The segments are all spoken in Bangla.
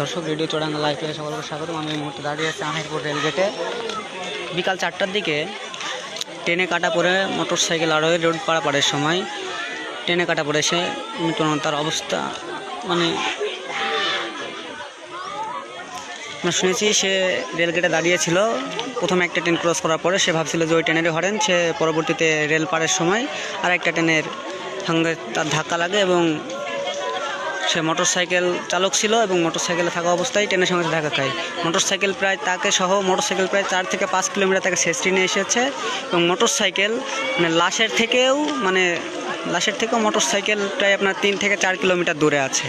দর্শক, রেডিও লাইভ প্লে সকলকে স্বাগতম। আমি এই মুহূর্তে দাঁড়িয়ে আছি আহিরপুর রেলগেটে বিকাল চারটার দিকে ট্রেনে কাটা পড়ে মোটর সাইকেল আরোহী রোড পাড়াপাড়ের সময় ট্রেনে কাটা পড়ে সে তার অবস্থা। মানে আমরা শুনেছি সে রেলগেটে দাঁড়িয়েছিল, প্রথমে একটা ট্রেন ক্রস করার পরে সে ভাবছিল যে ওই ট্রেনেরই হরেন। সে পরবর্তীতে রেল পাড়ের সময় আর একটা ট্রেনের সঙ্গে তার ধাক্কা লাগে এবং সে মোটরসাইকেল চালক ছিল এবং মোটর সাইকেলে থাকা অবস্থায় ট্রেনের সঙ্গে ধাক্কা খায়। মোটরসাইকেল প্রায় তাকে সহ মোটর সাইকেল প্রায় চার থেকে পাঁচ কিলোমিটার তাকে শেষ নিয়ে এসেছে এবং মোটরসাইকেল মানে লাশের থেকেও মানে লাশের থেকেও মোটরসাইকেল প্রায় আপনার তিন থেকে চার কিলোমিটার দূরে আছে।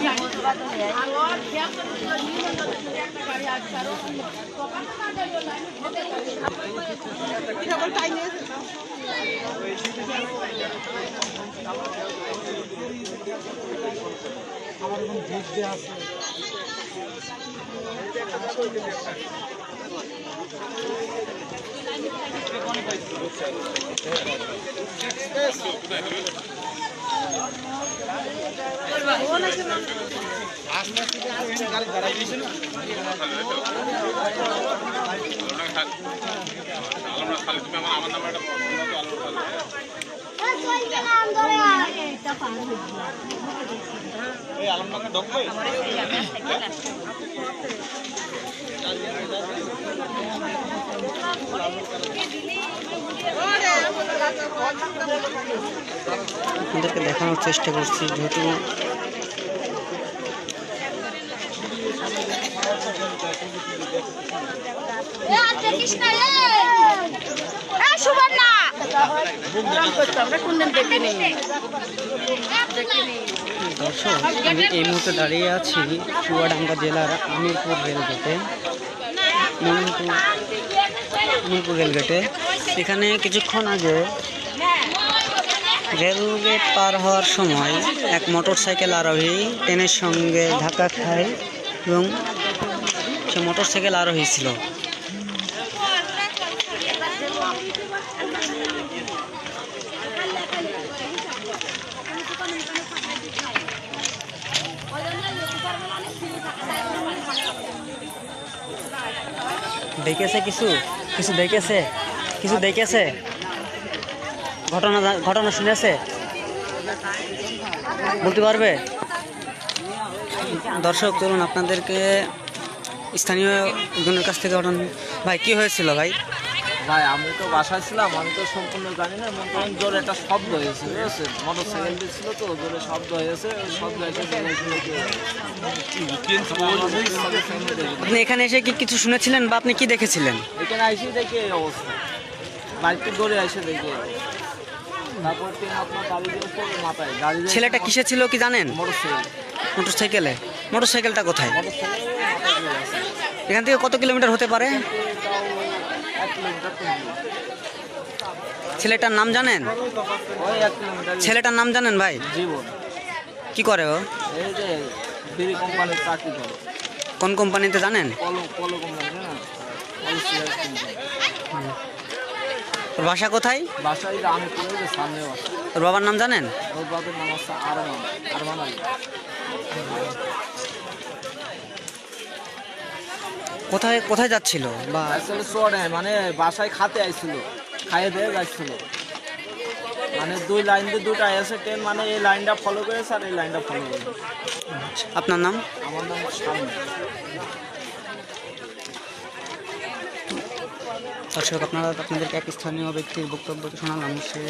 বট লাইতে এই যে নতুন বিল্ডিং চলছে যাকে আইন এই আলমডাঙ্গা ঢুকবে আপনাদেরকে দেখানোর চেষ্টা করছি, যেহেতু দর্শক আমি এই মুহূর্তে দাঁড়িয়ে আছি চুয়াডাঙ্গা জেলার আমিরপুর রেলগেটে রেলগেটে। এখানে কিছুক্ষণ আগে রেলগেট পার হওয়ার সময় এক মোটর সাইকেল আরোহী ট্রেনের সঙ্গে ধাক্কা খায় এবং সে মোটর সাইকেল আরোহী ছিল। দেখেছে কিছু? কিছু দেখেছে? কিছু দেখেছে? ঘটনা ঘটনা শুনেছে? বলতে পারবে? দর্শক চলুন আপনাদেরকে স্থানীয় একজনের কাছ থেকে ঘটনা ভাই কি হয়েছিল ভাই? ভাই আমি তো বাসায় ছিলাম আমি তো সম্পূর্ণ জানি না মনে করেন জোরে একটা শব্দ হয়েছে বুঝেছেন মোটর সাইকেল ছিল তো জোরে শব্দ হয়েছে শব্দ এসে আপনি এখানে এসে কি কিছু শুনেছিলেন বা আপনি কি দেখেছিলেন? এখানে আইসি দেখে অবস্থা। বাইকটি দৌড়ে আইসে দেখে। তারপর তিন আপনার গাড়ি দিয়েছে মাথায়। গাড়ি দিয়ে ছেলেটা কিসে ছিল কি জানেন? মোটর সাইকেল মোটর সাইকেলে মোটর সাইকেলটা কোথায়? মাথায় দিয়ে এখান থেকে কত কিলোমিটার হতে পারে? তাও এক কিলোমিটার তিন কিলোমিটার। ছেলেটার নাম জানেন? ওই এক কিলোমিটার। ছেলেটার নাম জানেন ভাই? জীবন। কি করে ও? এই যে বিড়ি কোম্পানির চাকরি করে। কোন কোম্পানিতে জানেন? পলো পলো কোম্পানি না? পলো সিগারেট কোম্পানি বাসা কোথায়? বাসায় করে সামনে বাবার নাম জানেন? ওর বাবার নাম হচ্ছে আরমান আরমান আলী। কোথায় কোথায় যাচ্ছিল বা আসলে চড়ে মানে বাসায় খাতে আইছিল খাইয়ে দিয়ে যাচ্ছিল। মানে দুই লাইন দিয়ে দুটো আছে ট্রেন মানে এই লাইনটা ফলো করেছে আর এই লাইনটা ফলো করেছে। আপনার নাম? আমার নাম সামনে দর্শক আপনারা আপনাদেরকে এক স্থানীয় ব্যক্তির বক্তব্য শোনালাম সে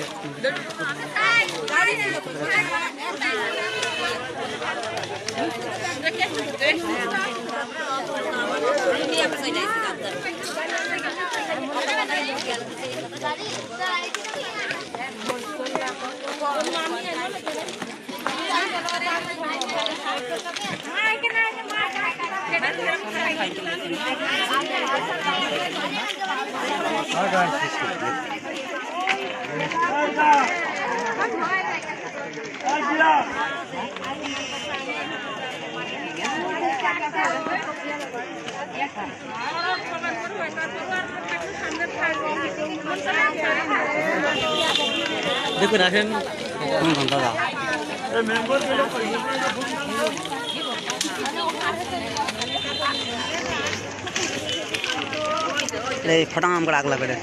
দেখুন আসেন কোন কোন দাদা এই ফটাং আমাকে আগ লাগবে রে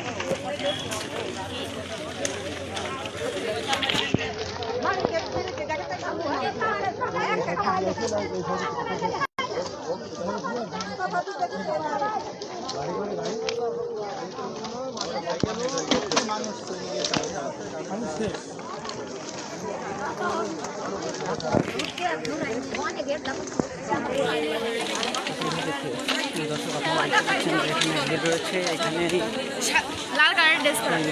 দর্শক আপনারা দেখতে পাচ্ছেন যে এখানে ভিড় রয়েছে। এখানে লাল কালারের ড্রেস রয়েছে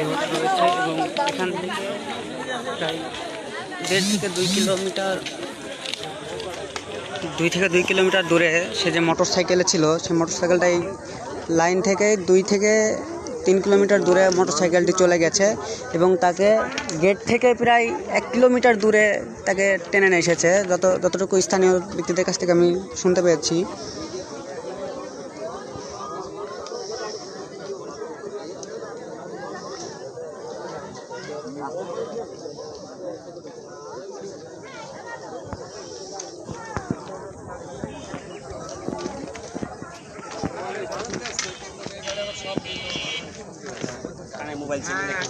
এবং এখান থেকে প্রায় দেড় থেকে দুই কিলোমিটার দুই থেকে দুই কিলোমিটার দূরে সে যে মোটর সাইকেলে ছিল সে মোটর সাইকেলটা এই লাইন থেকে দুই থেকে তিন কিলোমিটার দূরে মোটর সাইকেলটি চলে গেছে এবং তাকে গেট থেকে প্রায় এক কিলোমিটার দূরে তাকে টেনে এসেছে। যত, যতটুকু স্থানীয় ব্যক্তিদের কাছ থেকে আমি শুনতে পেয়েছি। মোবাইল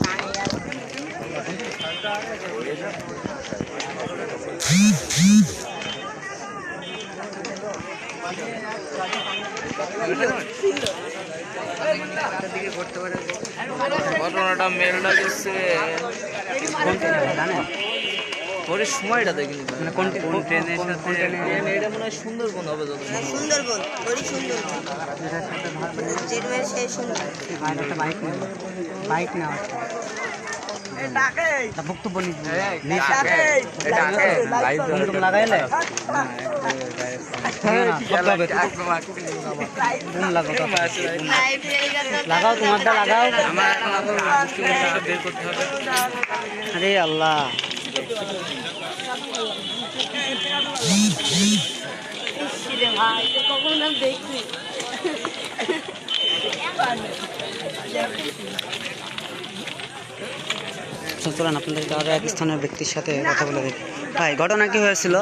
ঘটনাটা মেলটা গেছে। ওর সময়টা দেখিনি মানে কোন কোন ট্রেনের সাথে এটা মনে হয় সুন্দরবন হবে যত হ্যাঁ সুন্দরবন সেই সুন্দর বাইক বাইক না বক্তব্য লাগাইলে লাগাও লাগাও তোমারটা লাগাও আমার এখন আবার বের করতে আরে আল্লাহ দেখি চলেন আপনাদের আরও এক স্থানের ব্যক্তির সাথে কথা বলে দিন ভাই ঘটনা কি হয়েছিল?